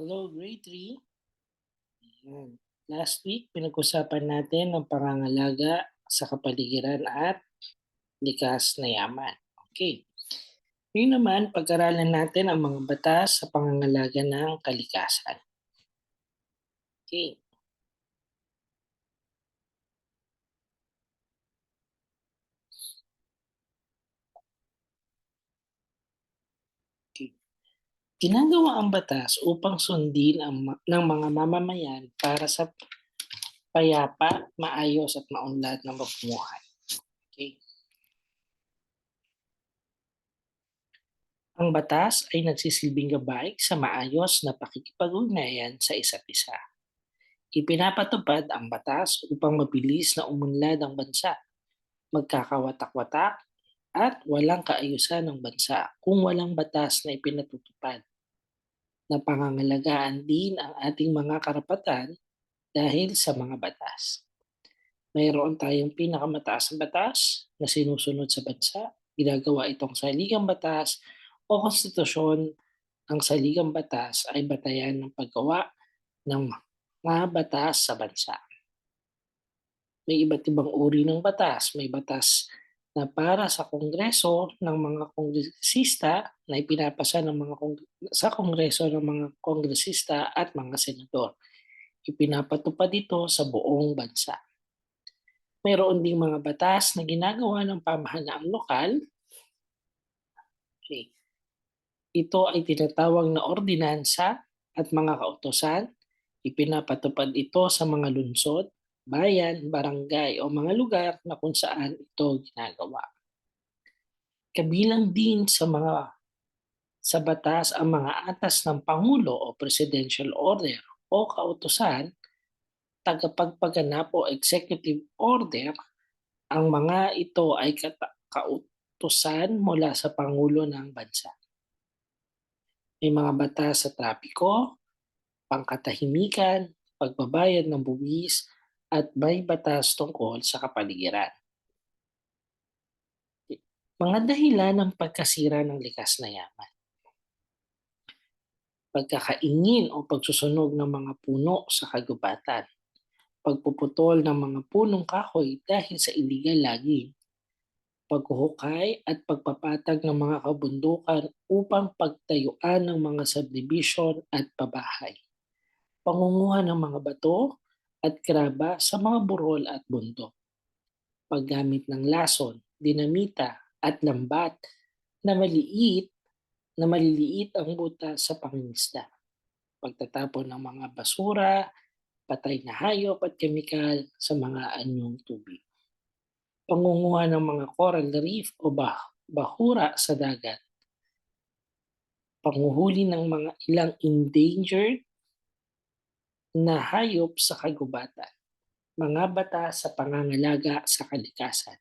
Hello, grade 3. Ayan. Last week, pinag-usapan natin ang pangangalaga sa kapaligiran at likas na yaman. Okay. Ngayon naman, pag-aralan natin ang mga batas sa pangangalaga ng kalikasan. Okay. Ginagawa ang batas upang sundin ang ng mga mamamayan para sa payapa, maayos at maunlad na pamumuhay. Okay. Ang batas ay nagsisilbing gabay sa maayos na pakikipag-ugnayan sa isa't isa. Ipinapatupad ang batas upang mabilis na umunlad ang bansa, magkakawatak-watak at walang kaayusan ng bansa kung walang batas na ipinatutupad na pangangalagaan din ang ating mga karapatan dahil sa mga batas. Mayroon tayong pinakamataas na batas na sinusunod sa bansa. Ginagawa itong saligang batas o konstitusyon. Ang saligang batas ay batayan ng paggawa ng mga batas sa bansa. May iba't ibang uri ng batas. May batas na para sa Kongreso ng mga kongresista na ipinapasa ng mga kong- sa Kongreso ng mga kongresista at mga senador. Ipinapatupad ito sa buong bansa. Mayroon ding mga batas na ginagawa ng pamahalaang lokal. Okay. Ito ay tinatawag na ordinansa at mga kautosan. Ipinapatupad ito sa mga lungsod, bayan, barangay o mga lugar na kung saan ito ginagawa. Kabilang din sa mga sa batas ang mga atas ng Pangulo o Presidential Order o kautosan, tagapagpaganap o Executive Order, ang mga ito ay kautosan mula sa Pangulo ng Bansa. May mga batas sa trapiko, pangkatahimikan, pagbabayad ng buwis, at may batas tungkol sa kapaligiran. Mga dahilan ng pagkasira ng likas na yaman. Pagkakaingin o pagsusunog ng mga puno sa kagubatan. Pagpuputol ng mga punong kahoy dahil sa illegal logging. Paghuhukay at pagpapatag ng mga kabundukan upang pagtayuan ng mga subdivision at pabahay. Pangunguha ng mga bato at graba sa mga burol at bundok. Paggamit ng lason, dinamita at lambat na maliit na maliliit ang buta sa pangingisda. Pagtatapon ng mga basura, patay na hayop at kemikal sa mga anyong tubig. Pangunguha ng mga coral reef o bah- bahura sa dagat. Panguhuli ng mga ilang endangered na hayop sa kagubatan. Mga batas sa pangangalaga sa kalikasan.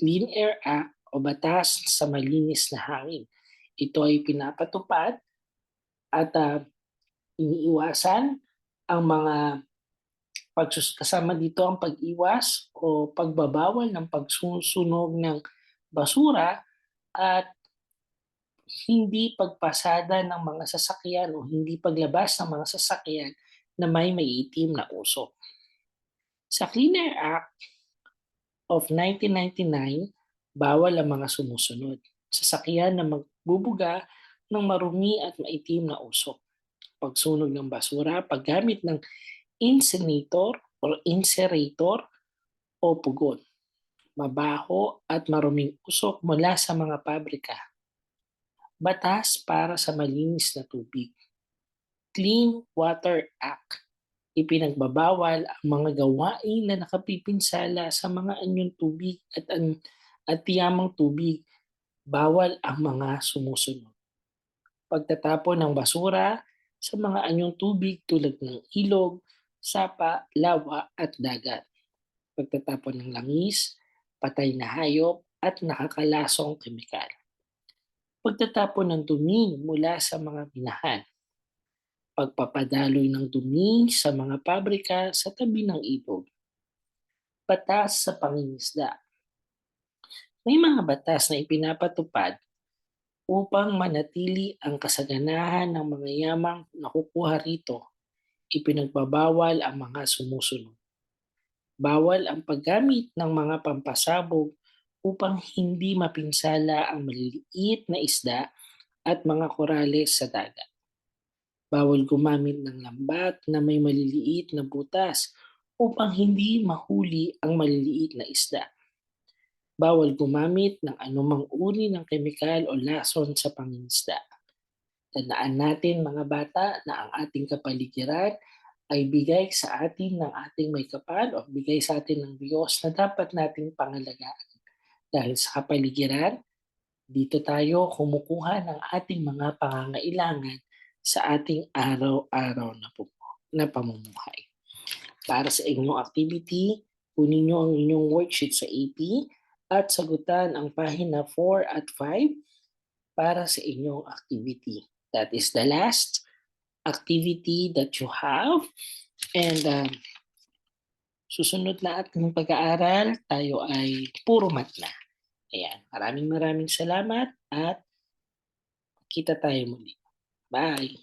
Clean Air Act o batas sa malinis na hangin. Ito ay pinapatupad at ah, iniiwasan ang mga pagsus kasama dito ang pag-iwas o pagbabawal ng pagsusunog ng basura at hindi pagpasada ng mga sasakyan o hindi paglabas ng mga sasakyan na may maiitim na usok. Sa Clean Air Act of 1999, bawal ang mga sumusunod. Sasakyan na magbubuga ng marumi at maitim na usok. Pagsunog ng basura, paggamit ng incinerator or incinerator o pugon. Mabaho at maruming usok mula sa mga pabrika. Batas para sa malinis na tubig. Clean Water Act. Ipinagbabawal ang mga gawain na nakapipinsala sa mga anyong tubig at, an, at tiyamang tubig. Bawal ang mga sumusunod. Pagtatapon ng basura sa mga anyong tubig tulad ng ilog, sapa, lawa at dagat. Pagtatapon ng langis, patay na hayop at nakakalasong kemikal. Pagtatapon ng dumi mula sa mga binahan pagpapadaloy ng dumi sa mga pabrika sa tabi ng ilog. Batas sa pangingisda. May mga batas na ipinapatupad Upang manatili ang kasaganahan ng mga yamang nakukuha rito, ipinagbabawal ang mga sumusunod. Bawal ang paggamit ng mga pampasabog upang hindi mapinsala ang maliliit na isda at mga korales sa dagat. Bawal gumamit ng lambat na may maliliit na butas upang hindi mahuli ang maliliit na isda. Bawal gumamit ng anumang uri ng kemikal o lason sa pangingisda. Tandaan natin mga bata na ang ating kapaligiran ay bigay sa atin ng ating may kapal o bigay sa atin ng Diyos na dapat nating pangalagaan. Dahil sa kapaligiran, dito tayo kumukuha ng ating mga pangangailangan sa ating araw-araw na, po, na pamumuhay. Para sa inyong activity, kunin nyo ang inyong worksheet sa AP at sagutan ang pahina 4 at 5 para sa inyong activity. That is the last activity that you have. And um, susunod na ating pag-aaral, tayo ay puro mat na. Ayan, maraming maraming salamat at kita tayo muli. Bye!